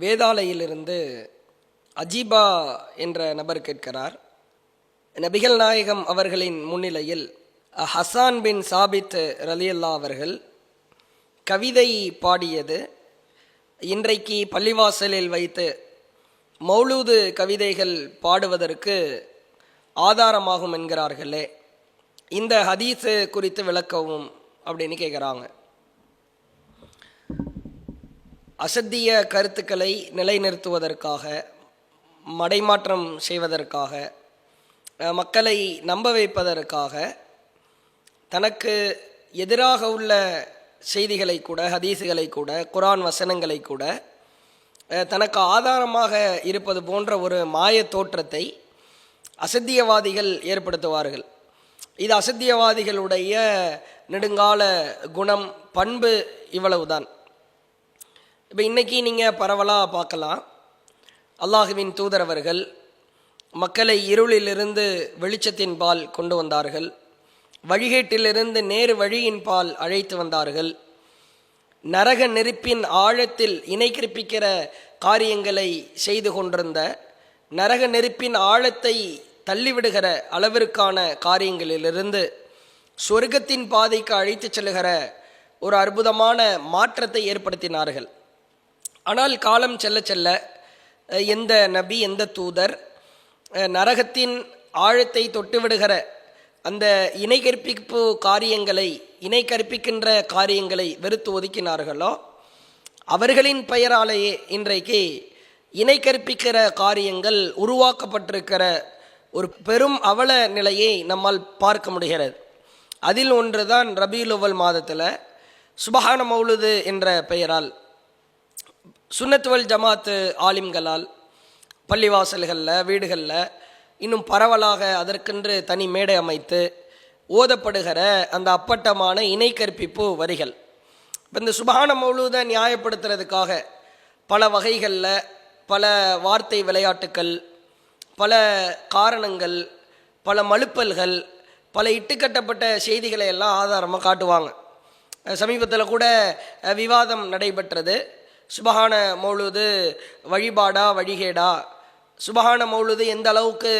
வேதாளையிலிருந்து அஜீபா என்ற நபர் கேட்கிறார். நபிகள் நாயகம் அவர்களின் முன்னிலையில் ஹசான் பின் சாபித் ரலியல்லா அவர்கள் கவிதை பாடியது. இன்றைக்கு பள்ளிவாசலில் வைத்து மௌலூது கவிதைகள் பாடுவதற்கு ஆதாரமாகும் என்கிறார்களே. இந்த ஹதீஸு குறித்து விளக்கவும் அப்படின்னு கேட்குறாங்க. அசத்திய கருத்துக்களை நிலைநிறுத்துவதற்காக மடைமாற்றம் செய்வதற்காக மக்களை நம்ப வைப்பதற்காக தனக்கு எதிராக உள்ள செய்திகளை கூட ஹதீஸுகளை கூட குரான் வசனங்களை கூட தனக்கு ஆதாரமாக இருப்பது போன்ற ஒரு மாய தோற்றத்தை அசத்தியவாதிகள் ஏற்படுத்துவார்கள். இது அசத்தியவாதிகளுடைய நெடுங்கால குணம் பண்பு இவ்வளவுதான். இப்போ இன்றைக்கி நீங்கள் பரவலாக பார்க்கலாம். அல்லாஹுவின் தூதரவர்கள் மக்களை இருளிலிருந்து வெளிச்சத்தின் பால் கொண்டு வந்தார்கள். வழிகேட்டிலிருந்து நேரு வழியின் பால் அழைத்து வந்தார்கள். நரக நெருப்பின் ஆழத்தில் இணை கிருப்பிக்கிற காரியங்களை செய்து கொண்டிருந்த நரக நெருப்பின் ஆழத்தை தள்ளிவிடுகிற அளவிற்கான காரியங்களிலிருந்து சொர்க்கத்தின் பாதைக்கு அழைத்துச் செல்கிற ஒரு அற்புதமான மாற்றத்தை ஏற்படுத்தினார்கள். ஆனால் காலம் செல்ல செல்ல எந்த நபி எந்த தூதர் நரகத்தின் ஆழத்தை தொட்டுவிடுகிற அந்த இணை கற்பிப்பு காரியங்களை இணை கற்பிக்கின்ற காரியங்களை வெறுத்து ஒதுக்கினார்களோ அவர்களின் பெயராலேயே இன்றைக்கு இணை கற்பிக்கிற காரியங்கள் உருவாக்கப்பட்டிருக்கிற ஒரு பெரும் அவல நிலையை நம்மால் பார்க்க முடிகிறது. அதில் ஒன்றுதான் ரபியுல் அவ்வல் மாதத்தில் சுபஹான மௌலுது என்ற பெயரால் சுன்னத்துவல் ஜமாத்து ஆலிம்களால் பள்ளிவாசல்களில் வீடுகளில் இன்னும் பரவலாக அதற்கென்று தனி மேடை அமைத்து ஓதப்படுகிற அந்த அப்பட்டமான இணை கற்பிப்பு வரிகள். இப்போ இந்த சுபான மௌலூதை நியாயப்படுத்துறதுக்காக பல வகைகளில் பல வார்த்தை விளையாட்டுக்கள் பல காரணங்கள் பல மழுப்பல்கள் பல இட்டுக்கட்டப்பட்ட செய்திகளை எல்லாம் ஆதாரமாக காட்டுவாங்க. சமீபத்தில் கூட விவாதம் நடைபெற்றது. சுபஹான மௌலுது வழிபாடா வழிகேடா. சுபஹான மௌலுது எந்த அளவுக்கு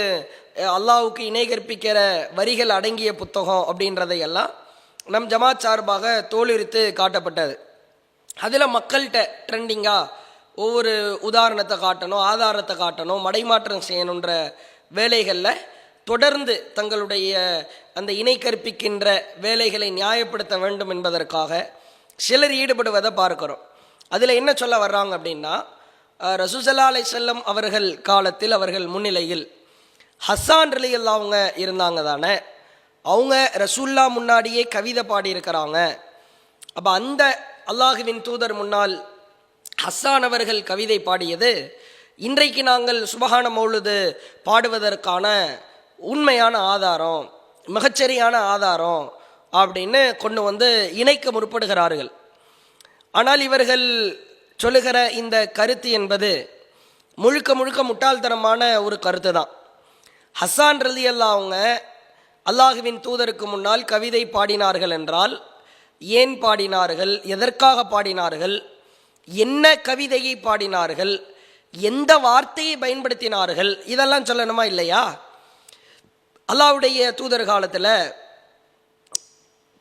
அல்லாவுக்கு இணை கற்பிக்கிற வரிகள் அடங்கிய புத்தகம் அப்படின்றதையெல்லாம் நம் ஜமாத் சார்பாக தோலுரித்து காட்டப்பட்டது. அதில் மக்கள்கிட்ட ட்ரெண்டிங்காக ஒவ்வொரு உதாரணத்தை காட்டணும் ஆதாரத்தை காட்டணும் மடைமாற்றம் செய்யணுன்ற வேலைகளில் தொடர்ந்து தங்களுடைய அந்த இணை கற்பிக்கின்ற வேலைகளை நியாயப்படுத்த வேண்டும் என்பதற்காக சிலர் ஈடுபடுவதை பார்க்கிறோம். அதில் என்ன சொல்ல வர்றாங்க அப்படின்னா ரசூசல்லா அலை செல்லம் அவர்கள் காலத்தில் அவர்கள் முன்னிலையில் ஹஸ்ஸான் ரலியல்லா அவங்க இருந்தாங்க தானே. அவங்க ரசூல்லா முன்னாடியே கவிதை பாடியிருக்கிறாங்க. அப்போ அந்த அல்லாஹுவின் தூதர் முன்னால் ஹஸ்ஸான் அவர்கள் கவிதை பாடியது இன்றைக்கு நாங்கள் சுபஹான மௌலுது பாடுவதற்கான உண்மையான ஆதாரம் மிகச்சரியான ஆதாரம் அப்படின்னு கொண்டு வந்து இணைக்க முற்படுகிறார்கள். ஆனால் இவர்கள் சொல்லுகிற இந்த கருத்து என்பது முழுக்க முழுக்க முட்டாள்தனமான ஒரு கருத்து தான் ஹசான் ரலி அவங்க அல்லாஹுவின் தூதருக்கு முன்னால் கவிதை பாடினார்கள் என்றால் ஏன் பாடினார்கள் எதற்காக பாடினார்கள் என்ன கவிதையை பாடினார்கள் எந்த வார்த்தையை பயன்படுத்தினார்கள் இதெல்லாம் சொல்லணுமா இல்லையா? அல்லாவுடைய தூதர் காலத்தில்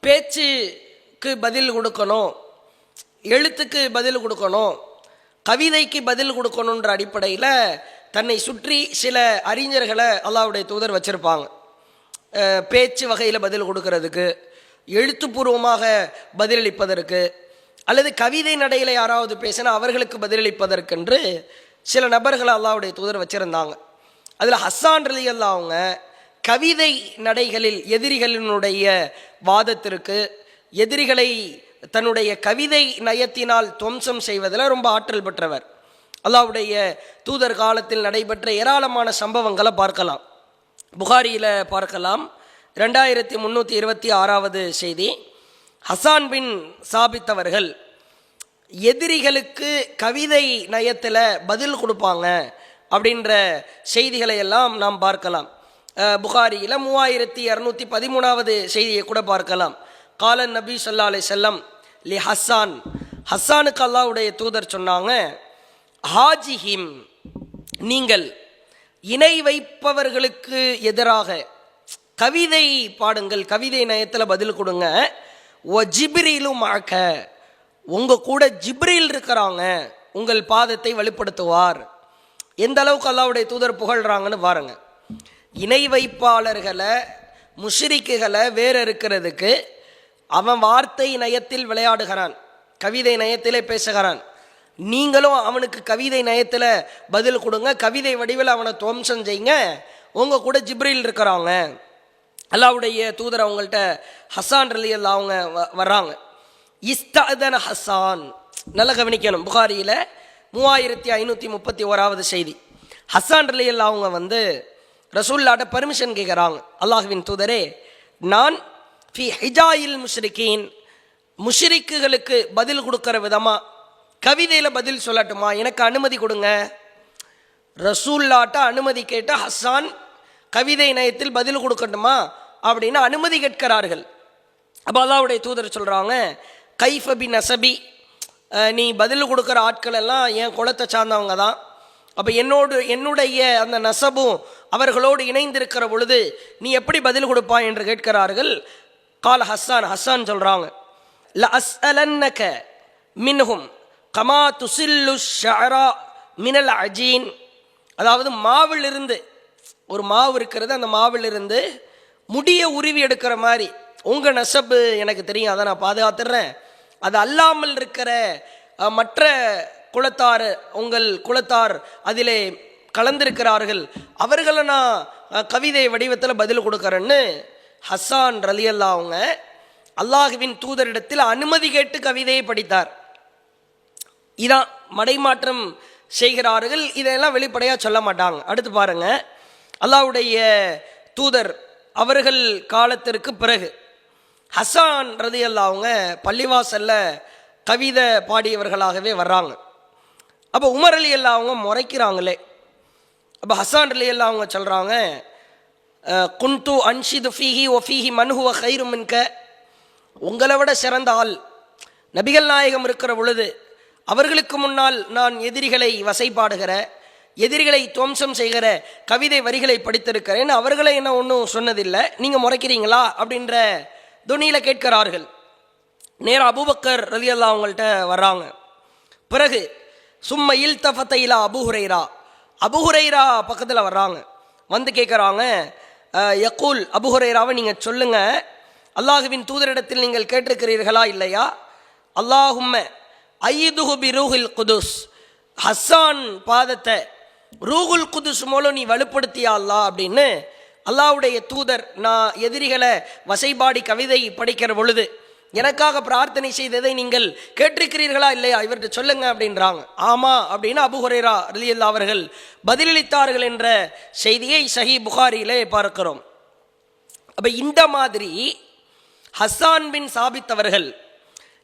பேச்சுக்கு பதில் கொடுக்கணும் எழுத்துக்கு பதில் கொடுக்கணும் கவிதைக்கு பதில் கொடுக்கணுன்ற அடிப்படையில் தன்னை சுற்றி சில அறிஞர்களை அல்லாவுடைய தூதர் வச்சுருப்பாங்க. பேச்சு வகையில் பதில் கொடுக்கறதுக்கு எழுத்துப்பூர்வமாக பதிலளிப்பதற்கு அல்லது கவிதை நடையில் யாராவது பேசினா அவர்களுக்கு பதிலளிப்பதற்கென்று சில நபர்களை அல்லாவுடைய தூதர் வச்சுருந்தாங்க. அதில் ஹஸ்ஸான் ரலி அவங்க கவிதை நடைகளில் எதிரிகளினுடைய வாதத்திற்கு எதிரிகளை தன்னுடைய கவிதை நயத்தினால் துவம்சம் செய்வதில் ரொம்ப ஆற்றல் பெற்றவர். அல்லாவுடைய தூதர் காலத்தில் நடைபெற்ற ஏராளமான சம்பவங்களை பார்க்கலாம். புகாரியில் பார்க்கலாம். ரெண்டாயிரத்தி முந்நூற்றி இருபத்தி ஆறாவது செய்தி. ஹசான் பின் சாபித்தவர்கள் எதிரிகளுக்கு கவிதை நயத்தில் பதில் கொடுப்பாங்க அப்படின்ற செய்திகளை எல்லாம் நாம் பார்க்கலாம். புகாரியில் மூவாயிரத்தி இரநூத்தி பதிமூணாவது செய்தியை கூட பார்க்கலாம். காலன் நபி சொல்லா அலை செல்லம் லி ஹஸ்ஸான் ஹசானுக்கு அல்லாவுடைய தூதர் சொன்னாங்க ஹாஜிஹிம் நீங்கள் இணை வைப்பவர்களுக்கு எதிராக கவிதை பாடுங்கள் கவிதை நயத்தில் பதில் கொடுங்க. ஓ ஜிப்ரீலும் ஆக்க உங்க கூட ஜிப்ரீல் இருக்கிறாங்க உங்கள் பாதத்தை வலுப்படுத்துவார். எந்த அளவுக்கு அல்லாவுடைய தூதர் புகழ்கிறாங்கன்னு பாருங்கள் இணை வைப்பாளர்களை முஷ்ரிக்குகளை வேற இருக்கிறதுக்கு அவன் வார்த்தை நயத்தில் விளையாடுகிறான். கவிதை நயத்திலே பேசுகிறான். நீங்களும் அவனுக்கு கவிதை நயத்தில் பதில் கொடுங்க. கவிதை வடிவில் அவனை துவம்சம் செய்யுங்க. உங்கள் கூட ஜிப்ரில் இருக்கிறாங்க அல்லாவுடைய தூதர் அவங்கள்ட்ட ஹசான் ரலி அல்லா அவங்க வ- வர்றாங்க. இஸ்தன ஹசான். நல்லா கவனிக்கணும். புகாரியில் மூவாயிரத்தி ஐநூற்றி முப்பத்தி ஓராவது செய்தி. ஹசான் ரலி அல்லா அவங்க வந்து ரசூல்லாட்ட பர்மிஷன் கேட்குறாங்க அல்லாஹ்வின் தூதரே நான் ஃபி ஹிஜாயில் முஷ்ரிகீன் முஷ்ரிக்குகளுக்கு பதில் கொடுக்குற விதமாக கவிதையில் பதில் சொல்லட்டுமா? எனக்கு அனுமதி கொடுங்க. ரசூல்லாட்ட அனுமதி கேட்டு ஹஸான் கவிதை நயத்தில் பதில் கொடுக்கட்டுமா? அப்படின்னு அனுமதி கேட்கிறார்கள். அப்போ அல்லாவுடைய தூதர் சொல்கிறாங்க கைஃபபி நசபி. நீ பதில் கொடுக்குற ஆட்கள் எல்லாம் என் குலத்தை சார்ந்தவங்க தான். அப்போ என்னோடு என்னுடைய அந்த நசபும் அவர்களோடு இணைந்திருக்கிற பொழுது நீ எப்படி பதில் கொடுப்பாய் என்று கேட்கிறார்கள். கால ஹஸ்ஸான் ஹஸ்ஸான் சொல்கிறாங்க ல அஸ்அலன்னக மின்ஹும் கமா துசில்லு ஷரா மினல் அஜீன் அதாவது மாவிலிருந்து ஒரு மாவு இருக்கிறது அந்த மாவிலிருந்து முடிய உருவி எடுக்கிற மாதிரி. உங்கள் நெசப்பு எனக்கு தெரியும் அதை நான் பாதுகாத்துடுறேன் அது அல்லாமல் இருக்கிற மற்ற குலத்தார் உங்கள் குலத்தார் அதிலே கலந்திருக்கிறார்கள். அவர்களை நான் கவிதை வடிவத்தில் பதில் கொடுக்குறேன்னு ஹசான் ரலி அல்லா அவங்க அல்லாஹுவின் தூதரிடத்தில் அனுமதி கேட்டு கவிதையை படித்தார். இதான் மடைமாற்றம் செய்கிறார்கள் இதையெல்லாம் வெளிப்படையாக சொல்ல மாட்டாங்க. அடுத்து பாருங்க அல்லாஹ்வுடைய தூதர் அவர்கள் காலத்திற்கு பிறகு ஹசான் ரதி அவங்க பள்ளிவாசல்ல கவிதை பாடியவர்களாகவே வர்றாங்க. அப்போ உமர் அலி அல்லா அவங்க முறைக்கிறாங்களே. அப்போ ஹசான் அலி அல்லா அவங்க சொல்கிறாங்க குன்து அன்ஷிது ஃபீஹி ஒ ஃபீஹி மன்ஹுவ ஹைரு மின்க. உங்களை விட சிறந்த ஆள். நபிகள் நாயகம் இருக்கிற பொழுது அவர்களுக்கு முன்னால் நான் எதிரிகளை வசைப்பாடுகிற எதிரிகளை துவம்சம் செய்கிற கவிதை வரிகளை படித்திருக்கிறேன். அவர்களை என்ன ஒன்றும் சொன்னதில்லை. நீங்கள் முறைக்கிறீங்களா? அப்படின்ற துணியில் கேட்கிறார்கள். நேரா அபூபக்கர் ரதியல்லா அவங்கள்ட்ட வர்றாங்க. பிறகு சும்ம இல் தஃபத்தைலா அபுஹுரைரா. அபுஹுரைரா பக்கத்தில் வர்றாங்க. வந்து கேட்குறாங்க யக்கூல் அபுஹுரேராவை நீங்கள் சொல்லுங்க. அல்லாஹுவின் தூதரிடத்தில் நீங்கள் கேட்டிருக்கிறீர்களா இல்லையா? அல்லாஹும்ம ஐதுஹு பி ரூஹுல் குதுஸ். ஹஸ்ஸான் பாதத்தை ரூகுல் குதுஸ் மூலம் நீ வலுப்படுத்தியா அல்லாஹ் அப்படின்னு அல்லாஹ்வுடைய தூதர் நான் எதிரிகளை வசைபாடி கவிதை படிக்கிற பொழுது எனக்காக பிரார்த்தனை செய்ததை நீங்கள் கேட்டிருக்கிறீர்களா இல்லையா? இவர்கிட்ட சொல்லுங்க அப்படின்றாங்க. ஆமா அப்படின்னு அபுஹுரேரா ரலியல்லா அவர்கள் பதிலளித்தார்கள் என்ற செய்தியை சஹி புகாரியிலே பார்க்கிறோம். அப்போ இந்த மாதிரி ஹசான் பின் சாபித் அவர்கள்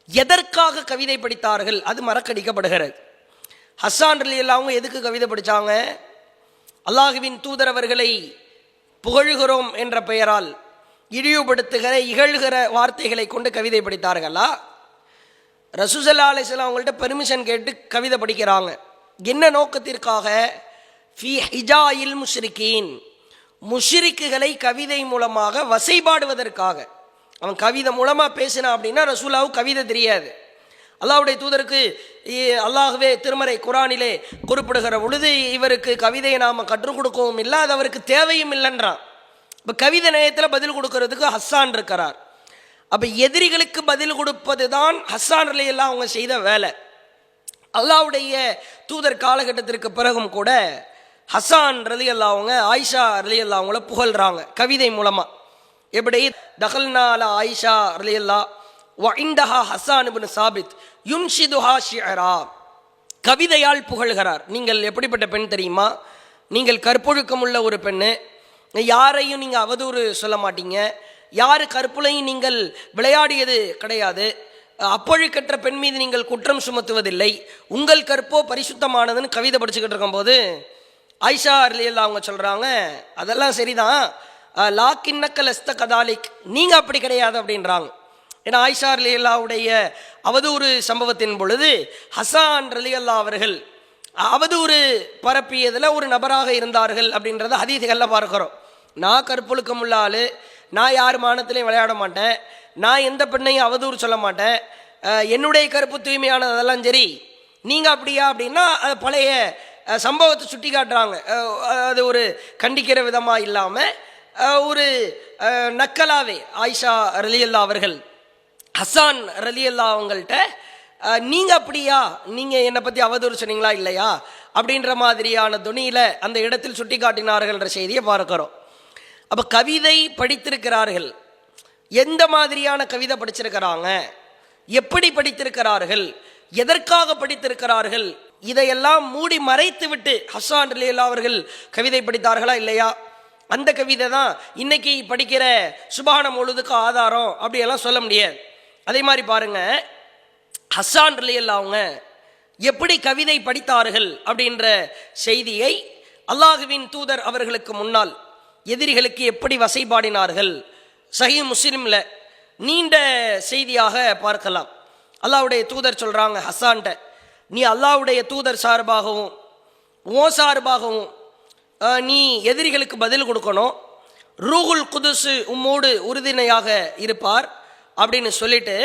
எதற்காக கவிதை படித்தார்கள்? அது மறக்கடிக்கப்படுகிறது. ஹஸ்ஸான் ரலியல்லா அவங்க எதுக்கு கவிதை படித்தாங்க அல்லாஹுவின் தூதரவர்களை புகழுகிறோம் என்ற பெயரால் இழிவுபடுத்துகிற இகழ்கிற வார்த்தைகளை கொண்டு கவிதை படித்தார்களா? ரசூசல்லா அலிஸ்லாம் அவங்கள்ட்ட பெர்மிஷன் கேட்டு கவிதை படிக்கிறாங்க. என்ன நோக்கத்திற்காக? ஃபி ஹிஜாயில் முஷ்ரிக்கீன் முஷ்ரிக்குகளை கவிதை மூலமாக வசைபாடுவதற்காக. அவன் கவிதை மூலமாக பேசினான் அப்படின்னா ரசூலாவுக்கு கவிதை தெரியாது. அல்லாவுடைய தூதருக்கு இ- திருமறை குரானிலே குறிப்பிடுகிற பொழுது இவருக்கு கவிதையை நாம் கற்றுக் கொடுக்கவும் இல்லை அது அவருக்கு தேவையும் இல்லைன்றான். இப்போ கவிதை நயத்தில் பதில் கொடுக்கறதுக்கு ஹஸ்ஸான் இருக்கிறார். அப்போ எதிரிகளுக்கு பதில் கொடுப்பது தான் ஹஸ்ஸான் எல்லாம் அவங்க செய்த வேலை. அல்லாஹ்வுடைய தூதர் காலகட்டத்திற்கு பிறகும் கூட ஹசான் ரலி அவங்க ஆயிஷா ரலி அவங்கள புகழ்கிறாங்க கவிதை மூலமாக எப்படி? தஹல்னால ஆயிஷா ரலி அல்லா வைண்டஹா ஹசான் இப்னு சாபித் யுன்ஷிதுஹா ஷியரா கவிதையால் புகழ்கிறார். நீங்கள் எப்படிப்பட்ட பெண் தெரியுமா? நீங்கள் கற்பொழுக்கம் உள்ள ஒரு பெண்ணு யாரையும் நீங்கள் அவதூறு சொல்ல மாட்டீங்க. யார் கற்புலையும் நீங்கள் விளையாடியது கிடையாது. அப்பொழுக்கற்ற பெண் மீது நீங்கள் குற்றம் சுமத்துவதில்லை. உங்கள் கற்போ பரிசுத்தமானதுன்னு கவிதை படிச்சுக்கிட்டு இருக்கும்போது ஆயிஷா அர்லியல் அவங்க சொல்கிறாங்க அதெல்லாம் சரிதான். லாக்கின்னக்கல் எஸ்த கதாலிக். நீங்கள் அப்படி கிடையாது அப்படின்றாங்க. ஏன்னா ஆயிஷா அலி அல்லாவுடைய அவதூறு சம்பவத்தின் பொழுது ஹசான் ரலி அல்லா அவர்கள் அவதூறு பரப்பியதில் ஒரு நபராக இருந்தார்கள் அப்படின்றத ஹதீதுகளில் பார்க்குறோம். நான் கற்பொழுக்கம் உள்ள ஆள் நான் யார் மானத்திலையும் விளையாட மாட்டேன் நான் எந்த பெண்ணையும் அவதூறு சொல்ல மாட்டேன் என்னுடைய கருப்பு தூய்மையானதெல்லாம் சரி நீங்கள் அப்படியா அப்படின்னா அது பழைய சம்பவத்தை சுட்டி காட்டுறாங்க. அது ஒரு கண்டிக்கிற விதமாக இல்லாமல் ஒரு நக்கலாவே ஆயிஷா ரலியல்லா அவர்கள் ஹசான் ரலியல்லா அவங்கள்ட்ட நீங்கள் அப்படியா? நீங்கள் என்னை பற்றி அவதூறு சொன்னீங்களா இல்லையா? அப்படின்ற மாதிரியான துணியில் அந்த இடத்தில் சுட்டி காட்டினார்கள்ன்ற செய்தியை பார்க்குறோம். அப்போ கவிதை படித்திருக்கிறார்கள். எந்த மாதிரியான கவிதை படிச்சிருக்கிறாங்க? எப்படி படித்திருக்கிறார்கள்? எதற்காக படித்திருக்கிறார்கள்? இதையெல்லாம் மூடி மறைத்து விட்டு ஹசான் ரலியல்லா அவர்கள் கவிதை படித்தார்களா இல்லையா? அந்த கவிதை தான் இன்னைக்கு படிக்கிற சுபானம் முழுதுக்கு ஆதாரம் அப்படியெல்லாம் சொல்ல முடியாது. அதே மாதிரி பாருங்கள் ஹஸ்ஸான் இல்லையல்ல அவங்க எப்படி கவிதை படித்தார்கள் அப்படின்ற செய்தியை அல்லாஹுவின் தூதர் அவர்களுக்கு முன்னால் எதிரிகளுக்கு எப்படி வசைபாடினார்கள் சஹி முஸ்லிமில் நீண்ட செய்தியாக பார்க்கலாம். அல்லாவுடைய தூதர் சொல்கிறாங்க ஹஸ்ஸான்ட்ட நீ அல்லாவுடைய தூதர் சார்பாகவும் ஓ சார்பாகவும் நீ எதிரிகளுக்கு பதில் கொடுக்கணும். ரூகுல் குதுசு உம்மோடு உறுதுணையாக இருப்பார் அப்படின்னு சொல்லிட்டு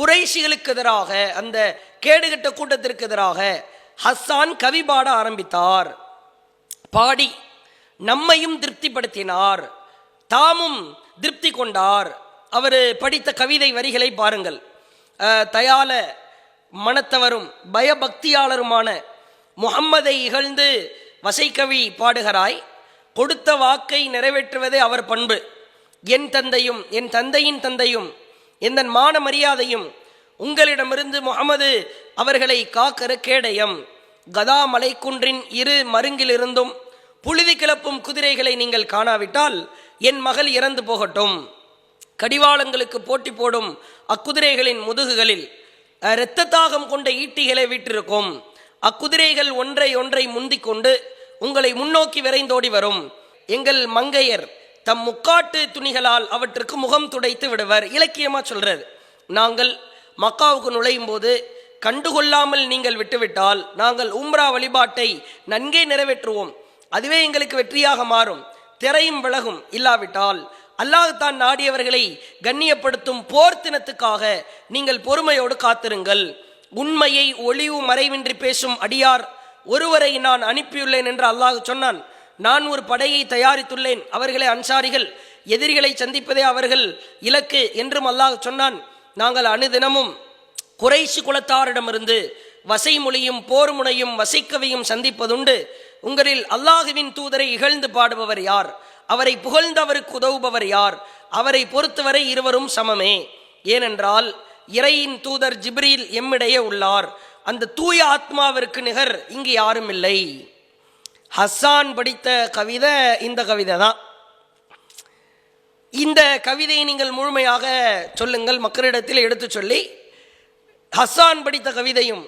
குறைஷிகளுக்கு எதிராக அந்த கேடுகட்ட கூட்டத்திற்கு எதிராக ஹஸ்ஸான் கவி பாட ஆரம்பித்தார். பாடி நம்மையும் திருப்திப்படுத்தினார். தாமும் திருப்தி கொண்டார். அவர் படித்த கவிதை வரிகளை பாருங்கள். தயால மனத்தவரும் பயபக்தியாளருமான முகம்மதை இகழ்ந்து வசைக்கவி பாடுகிறாய். கொடுத்த வாக்கை நிறைவேற்றுவதே அவர் பண்பு. என் தந்தையும் என் தந்தையின் தந்தையும் எந்த மான மரியாதையும் உங்களிடமிருந்து முகமது அவர்களை காக்கிற கேடயம். கதா மலைக்குன்றின் இரு மருங்கிலிருந்தும் புழுதி கிளப்பும் குதிரைகளை நீங்கள் காணாவிட்டால் என் மகள் இறந்து போகட்டும். கடிவாளங்களுக்கு போட்டி போடும் அக்குதிரைகளின் முதுகுகளில் இரத்த தாகம் கொண்ட ஈட்டிகளை விட்டிருக்கும். அக்குதிரைகள் ஒன்றை ஒன்றை முந்திக் கொண்டு உங்களை முன்னோக்கி விரைந்தோடி வரும். எங்கள் மங்கையர் தம் முக்காட்டு துணிகளால் அவற்றுக்கு முகம் துடைத்து விடுவர். இலக்கியமா சொல்கிறது நாங்கள் மக்காவுக்கு நுழையும் போது கண்டுகொள்ளாமல் நீங்கள் விட்டுவிட்டால் நாங்கள் உம்ரா வழிபாட்டை நன்கே நிறைவேற்றுவோம். அதுவே எங்களுக்கு வெற்றியாக மாறும். திரையும் விலகும் இல்லாவிட்டால் அல்லாஹ் தான் நாடியவர்களை கண்ணியப்படுத்தும் போர்த்தினத்துக்காக நீங்கள் பொறுமையோடு காத்திருங்கள். உண்மையை ஒளிவு மறைவின்றி பேசும் அடியார் ஒருவரை நான் அனுப்பியுள்ளேன் என்று அல்லாஹ் சொன்னான். நான் ஒரு படையை தயாரித்துள்ளேன். அவர்களே அன்சாரிகள் எதிரிகளை சந்திப்பதே அவர்கள் இலக்கு என்றும் அல்லாஹ் சொன்னான். நாங்கள் அனுதினமும் குறைசி குலத்தாரிடமிருந்து வசை மொழியும் போர் முனையும் வசைக்கவையும் சந்திப்பதுண்டு. உங்களில் அல்லாஹுவின் தூதரை இகழ்ந்து பாடுபவர் யார்? அவரை புகழ்ந்தவருக்கு உதவுபவர் யார்? அவரை பொறுத்தவரை இருவரும் சமமே. ஏனென்றால் இறையின் தூதர் ஜிப்ரீல் எம்மிடையே உள்ளார். அந்த தூய ஆத்மாவிற்கு நிகர் இங்கு யாரும் இல்லை. ஹஸ்ஸான் படித்த கவிதை இந்த கவிதை தான். இந்த கவிதையை நீங்கள் முழுமையாக சொல்லுங்கள் மக்களிடத்தில் எடுத்து சொல்லி ஹஸ்ஸான் படித்த கவிதையும்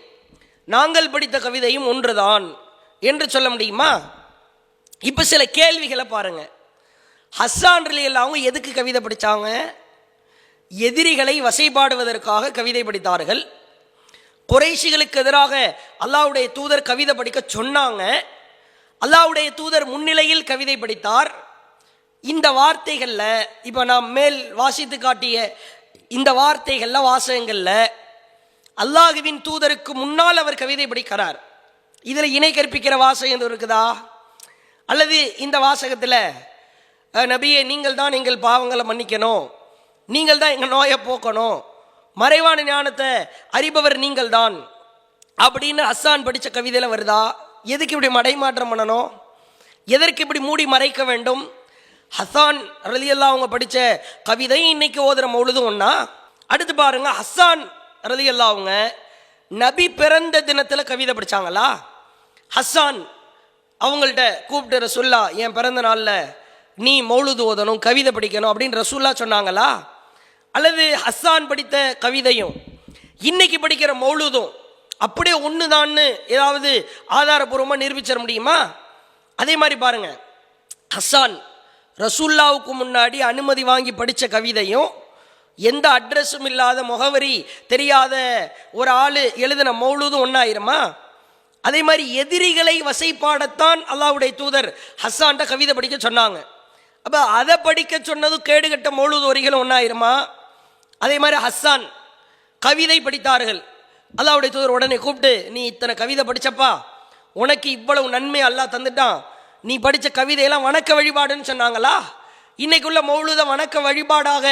நாங்கள் படித்த கவிதையும் ஒன்றுதான் என்று சொல்ல முடியுமா? இப்போ சில கேள்விகளை பாருங்கள் ஹஸ்ஸான் ரலியல்லாஹு அவங்க எதுக்கு கவிதை படித்தாங்க எதிரிகளை வசைபாடுவதற்காக கவிதை படித்தார்கள். குறைஷிகளுக்கு எதிராக அல்லாவுடைய தூதர் கவிதை படிக்க சொன்னாங்க. அல்லாவுடைய தூதர் முன்னிலையில் கவிதை படித்தார். இந்த வார்த்தைகளில் இப்போ நாம் மேல் வாசித்து காட்டிய இந்த வார்த்தைகளில் வாசகங்களில் அல்லாஹுவின் தூதருக்கு முன்னால் அவர் கவிதை படிக்கிறார். இதில் இணை கற்பிக்கிற வாசகம் எதுவும் இருக்குதா? அல்லது இந்த வாசகத்தில் நபியே நீங்கள் தான் எங்கள் பாவங்களை மன்னிக்கணும். நீங்கள் தான் எங்கள் நோயை போக்கணும். மறைவான ஞானத்தை அறிபவர் நீங்கள் தான். அப்படின்னு அஸ்ஸான் படித்த கவிதையில் வருதா? எதுக்கு இப்படி மடைமாற்றம் பண்ணணும்? எதற்கு இப்படி மூடி மறைக்க வேண்டும்? ஹஸ்ஸான் ரலியல்லா அவங்க படித்த கவிதை இன்னைக்கு ஓதுற மௌலுதும் ஒன்றா அடுத்து பாருங்க ஹஸ்ஸான் ரலியல்லா அவங்க நபி பிறந்த தினத்தில் கவிதை படித்தாங்களா ஹஸ்ஸான் அவங்கள்ட்ட கூப்பிட்டு ரசுல்லா என் பிறந்த நாளில் நீ மௌலுது ஓதணும் கவிதை படிக்கணும் அப்படின்னு ரசுல்லா சொன்னாங்களா? அல்லது ஹஸ்ஸான் படித்த கவிதையும் இன்னைக்கு படிக்கிற மௌலுதும் அப்படியே ஒன்று ஏதாவது ஆதாரபூர்வமாக நிரூபிச்சிட முடியுமா? அதே மாதிரி பாருங்க. ஹஸ்ஸான் ரசூல்லாவுக்கு முன்னாடி அனுமதி வாங்கி படித்த கவிதையும் எந்த அட்ரஸும் இல்லாத முகவரி தெரியாத ஒரு ஆள் எழுதின மௌலூதும் ஒன்றாயிருமா அதே மாதிரி எதிரிகளை வசைப்பாடத்தான் அல்லாவுடைய தூதர் ஹஸ்ஸான்ட்ட கவிதை படிக்க சொன்னாங்க. அப்போ அதை படிக்க சொன்னதும் கேடுகட்ட மௌலூது வரிகளும் ஒன்றாயிருமா அதே மாதிரி ஹஸ்ஸான் கவிதை படித்தார்கள். அல்லாவுடைய தூதர் உடனே கூப்பிட்டு நீ இத்தனை கவிதை படித்தப்பா உனக்கு இவ்வளவு நன்மை அல்லா தந்துட்டான். நீ படித்த கவிதையெல்லாம் வணக்க வழிபாடுன்னு சொன்னாங்களா? இன்னைக்குள்ள மௌலுத வணக்க வழிபாடாக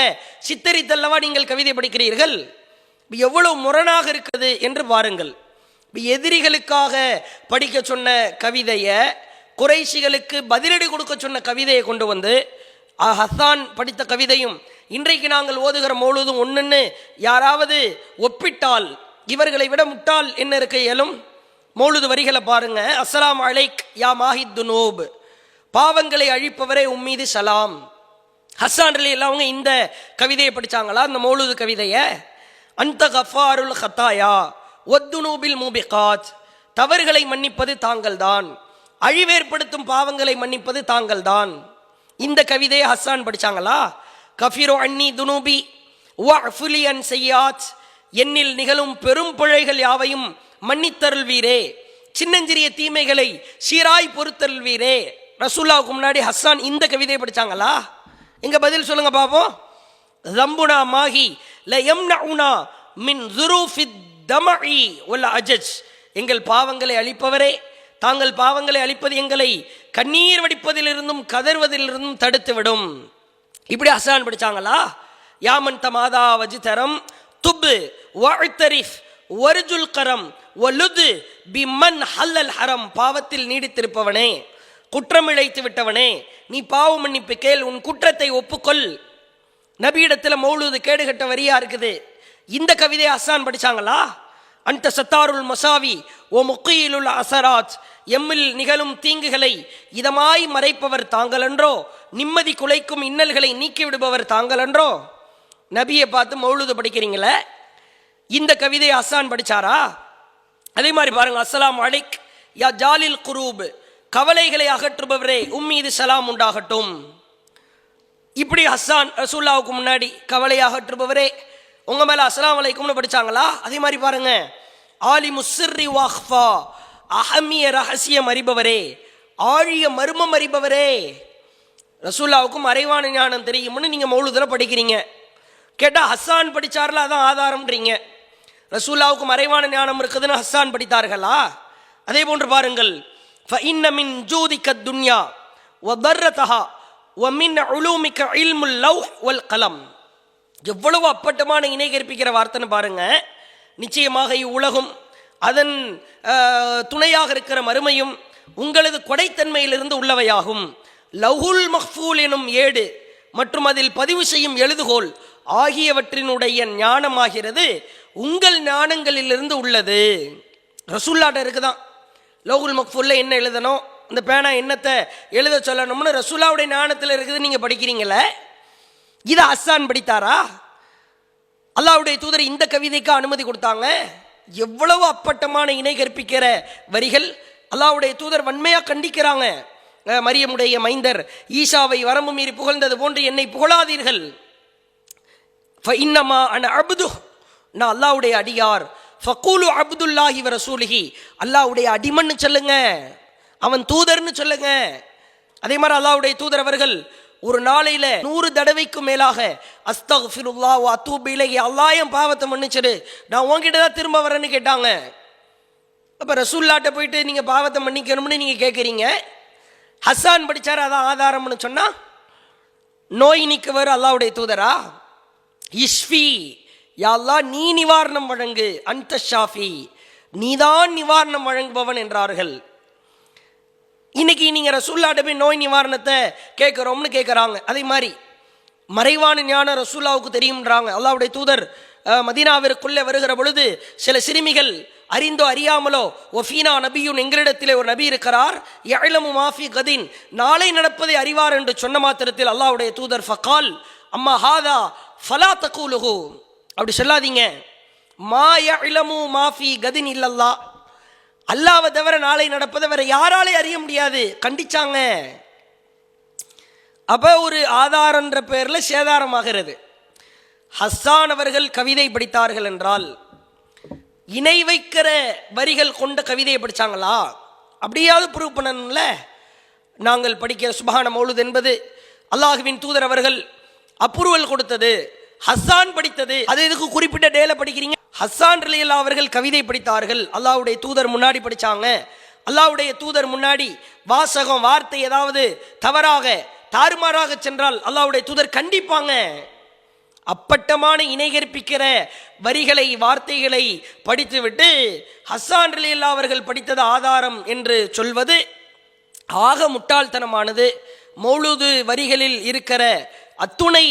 சித்தரித்தல்லவா நீங்கள் கவிதை படிக்கிறீர்கள்? எவ்வளவு முரணாக இருக்குது என்று பாருங்கள் எதிரிகளுக்காக படிக்க சொன்ன கவிதையை குறைஷிகளுக்கு பதிலடி கொடுக்க சொன்ன கவிதையை கொண்டு வந்து ஹசான் படித்த கவிதையும் இன்றைக்கு நாங்கள் ஓதுகிற மௌலுதும் ஒன்றுன்னு யாராவது ஒப்பிட்டால் இவர்களை விட முட்டாள் என்ன இருக்க இயலும்? மௌலுது வரிகளை பாருங்க. அஸ்லாம் அலைக் யா மாஹித் நோப் பாவங்களை அழிப்பவரே உம்மீது சலாம். ஹஸ்ஸான் அலி அவங்க இந்த கவிதையை படித்தாங்களா இந்த மௌலுது கவிதையை? அந்த கஃபாருல் ஹத்தாயா ஒத்துனூபில் மூபிகாத். தவறுகளை மன்னிப்பது தாங்கள்தான். அழிவேற்படுத்தும் பாவங்களை மன்னிப்பது தாங்கள்தான். இந்த கவிதையை ஹஸ்ஸான் படித்தாங்களா கஃபிரோ அன்னி துனூபி வஃபுலி அன் செய்யாத் என்னில் நிகழும் பெரும் பிழைகள் யாவையும் மன்னித்தருள்வீரே. சின்னஞ்சிறிய தீமைகளை சீராய் பொறுத்தருள்வீரே. ரசூல்லாவுக்கு முன்னாடி ஹஸ்ஸான் இந்த கவிதையை படிச்சாங்களா? இங்கே பதில் சொல்லுங்க பாப்போம். ரம்புனா மாஹி ல யம்னஉனா மின் ஸுரூஃபித் தமஇ உள்ள அஜஜ். எங்கள் பாவங்களை அழிப்பவரே தாங்கள் பாவங்களை அழிப்பது எங்களை கண்ணீர் வடிப்பதிலிருந்தும் கதர்வதிலிருந்தும் தடுத்துவிடும். இப்படி ஹசான் படிச்சாங்களா? யாமன் தமாதா வஜிதரம் துப்பு வஅ்தரிஃப் ஒருஜுல் கரம் ஒலுது பிம்மன் ஹல்லல் ஹரம் பாவத்தில் நீடித்திருப்பவனே. குற்றம் இழைத்து விட்டவனே. நீ பாவ மன்னிப்பு கேள் உன் குற்றத்தை ஒப்புக்கொள். நபியிடத்தில் மௌலுது கேடுகட்ட வரியா இருக்குது. இந்த கவிதையை அசான் படிச்சாங்களா? அந்த சத்தாருல் மசாவி ஓ முக்கையிலுள்ள அசராஜ் எம்மில் நிகழும் தீங்குகளை இதமாய் மறைப்பவர் தாங்களன்றோ? நிம்மதி குலைக்கும் இன்னல்களை நீக்கி விடுபவர் தாங்களன்றோ? நபியை பார்த்து மௌழுது படிக்கிறீங்களே? இந்த கவிதையை அசான் படிச்சாரா? அதே மாதிரி பாருங்க அஸ்லாம் அலிக் யா ஜாலில் குரூப் கவலைகளை அகற்றுபவரே உம்மீது சலாம் உண்டாகட்டும். இப்படி ஹஸ்ஸான் ரசூல்லாவுக்கு முன்னாடி கவலை அகற்றுபவரே உங்க மேல அஸ்லாம் அலைக்கும்னு படிச்சாங்களா? அதே மாதிரி பாருங்க ஆலி முஸ்ரி வாஹ்ஃபா அஹமிய ரகசியம் அறிபவரே ஆழிய மர்மம் அறிபவரே. ரசூல்லாவுக்கும் மறைவான ஞானம் தெரியும்னு நீங்க மௌலுதில் படிக்கிறீங்க. கேட்டால் ஹஸ்ஸான் படிச்சார்ல அதான் ஆதாரம்ன்றீங்க. ரசூல்லாவுக்கு மறைவான ஞானம் இருக்குதுன்னு ஹஸ்ஸான் படித்தார்களா? அதே போன்று பாருங்கள் ஃபஇன்னமின் ஜூதிக்க துன்யா வதர்ரதஹா வமின் உலூமிக்க இல்முல் லவ் வல் கலம். எவ்வளவு அப்பட்டமான இணை கற்பிக்கிற வார்த்தைன்னு பாருங்க. நிச்சயமாக இவ்வுலகம் அதன் துணையாக இருக்கிற மறுமையும் உங்களது கொடைத்தன்மையிலிருந்து உள்ளவையாகும். லவுல் மஹ்ஃபூல் எனும் ஏடு மற்றும் அதில் பதிவு செய்யும் எழுதுகோல் ஆகியவற்றினுடைய ஞானமாகிறது. உங்கள் ஞானங்களிலிருந்து உள்ளது. ரசூல்லாட்ட இருக்குதான். லோகுல் மக்ஃபுல்ல என்ன எழுதணும்? இந்த பேனா என்னத்தை எழுத சொல்லணும்னு ரசுல்லாவுடைய ஞானத்தில் இருக்குது நீங்கள் படிக்கிறீங்களே இதை அஸ்ஸான் படித்தாரா? அல்லாஹ்வுடைய தூதர் இந்த கவிதைக்கு அனுமதி கொடுத்தாங்க. எவ்வளவு அப்பட்டமான இணை கற்பிக்கிற வரிகள் அல்லாவுடைய தூதர் வன்மையாக கண்டிக்கிறாங்க. மரியமுடைய மைந்தர் ஈஷாவை வரம்பு மீறி புகழ்ந்தது போன்று என்னை புகழாதீர்கள். இன்னமா அன் அபுது நான் அல்லாவுடைய அடியார். ஃபக்கூலு அப்துல்லாஹி வர ரசூலிஹி அல்லாவுடைய அடிமன்னு சொல்லுங்க அவன் தூதர்னு சொல்லுங்க. அதே மாதிரி அல்லாவுடைய தூதர் அவர்கள் ஒரு நாளையில நூறு தடவைக்கும் மேலாக அஸ்தக்ஃபிருல்லா வ அத்தூபு இலைஹி அல்லாஹ் பாவத்தை மன்னிச்சிரு நான் உன்கிட்ட தான் திரும்ப வரேன்னு கேட்டாங்க. அப்போ ரசூல்லாட்ட போயிட்டு நீங்கள் பாவத்தை மன்னிக்கணும்னு நீங்கள் கேட்குறீங்க ஹஸ்ஸான் படிச்சார் அதான் ஆதாரம்னு சொன்னால் நோய் நீக்குவர் அல்லாவுடைய தூதரா? இஷ்வி யா அல்லாஹ் நீ நிவாரணம் வழங்கு அந்த ஷாஃபி நீதான் நிவாரணம் வழங்குபவன் என்றார்கள். இன்னைக்கு நீங்கள் ரசூல்லாட்ட போய் நோய் நிவாரணத்தை கேட்குறோம்னு கேட்குறாங்க. அதே மாதிரி மறைவான ஞானம் ரசூல்லாவுக்கு தெரியும்ன்றாங்க. அல்லாவுடைய தூதர் மதீனாவிற்குள்ளே வருகிற பொழுது சில சிறுமிகள் அறிந்தோ அறியாமலோ ஒஃபீனா நபியுன் எங்களிடத்திலே ஒரு நபி இருக்கிறார். எழமு மாஃபி கதின். நாளை நடப்பதை அறிவார் என்று சொன்ன மாத்திரத்தில் அல்லாவுடைய தூதர் ஃபகால் அம்மா ஹாதா ஃபலா தக்கூலுஹு அப்படி சொல்லாதீங்க. மா யஅலமு மாஃபி கதின் இல்லல்லா அல்லாவை தவிர நாளை நடப்பதை வேற யாராலே அறிய முடியாது. கண்டிச்சாங்க. அப்போ ஒரு ஆதாரன்ற பேர்ல சேதாரமாகிறது. ஹஸ்ஸான் அவர்கள் கவிதை படித்தார்கள் என்றால் இணை வைக்கிற வரிகள் கொண்ட கவிதையை படித்தாங்களா அப்படியாவது ப்ரூவ் பண்ணணும்ல? நாங்கள் படிக்கிற சுபஹான மௌலுத் என்பது அல்லாஹுவின் தூதர் அவர்கள் அப்ரூவல் கொடுத்தது ஹஸ்ஸான் படித்தது. அது எதுக்கு குறிப்பிட்ட டேல படிக்கிறீங்க? ஹஸ்ஸான் ரலியல்லா அவர்கள் கவிதை படித்தார்கள். அல்லாஹ்வுடைய தூதர் முன்னாடி படித்தாங்க அல்லாவுடைய தூதர் முன்னாடி வாசகம் வார்த்தை ஏதாவது தவறாக தாறுமாறாக சென்றால் அல்லாஹ்வுடைய தூதர் கண்டிப்பாங்க. அப்பட்டமான இணைகற்பிக்கிற வரிகளை வார்த்தைகளை படித்துவிட்டு ஹஸ்ஸான் ரலியல்லா அவர்கள் படித்தது ஆதாரம் என்று சொல்வது ஆக முட்டாள்தனமானது. மௌலூது வரிகளில் இருக்கிற அத்துணை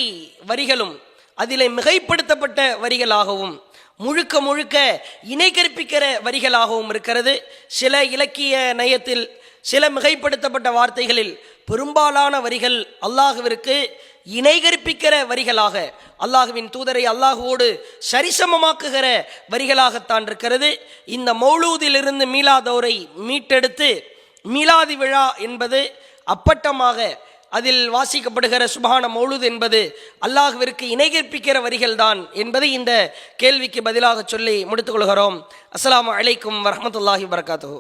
வரிகளும் அதிலே மிகைப்படுத்தப்பட்ட வரிகளாகவும் முழுக்க முழுக்க இணை கற்பிக்கிற வரிகளாகவும் இருக்கிறது. சில இலக்கிய நயத்தில் சில மிகைப்படுத்தப்பட்ட வார்த்தைகளில் பெரும்பாலான வரிகள் அல்லாஹுவிற்கு இணை கற்பிக்கிற வரிகளாக அல்லாஹுவின் தூதரை அல்லாஹுவோடு சரிசமமாக்குகிற வரிகளாகத்தான் இருக்கிறது. இந்த மௌலூதிலிருந்து மீலாதோரை மீட்டெடுத்து மீலாதி விழா என்பது அப்பட்டமாக அதில் வாசிக்கப்படுகிற சுபான மௌலூத் என்பது அல்லாஹுவிற்கு இணைகற்பிக்கிற வரிகள் தான் என்பதை இந்த கேள்விக்கு பதிலாக சொல்லி முடித்துக் கொள்கிறோம். அஸ்ஸலாமு அலைக்கும் வரமத்துல்லாஹி வரகாத்து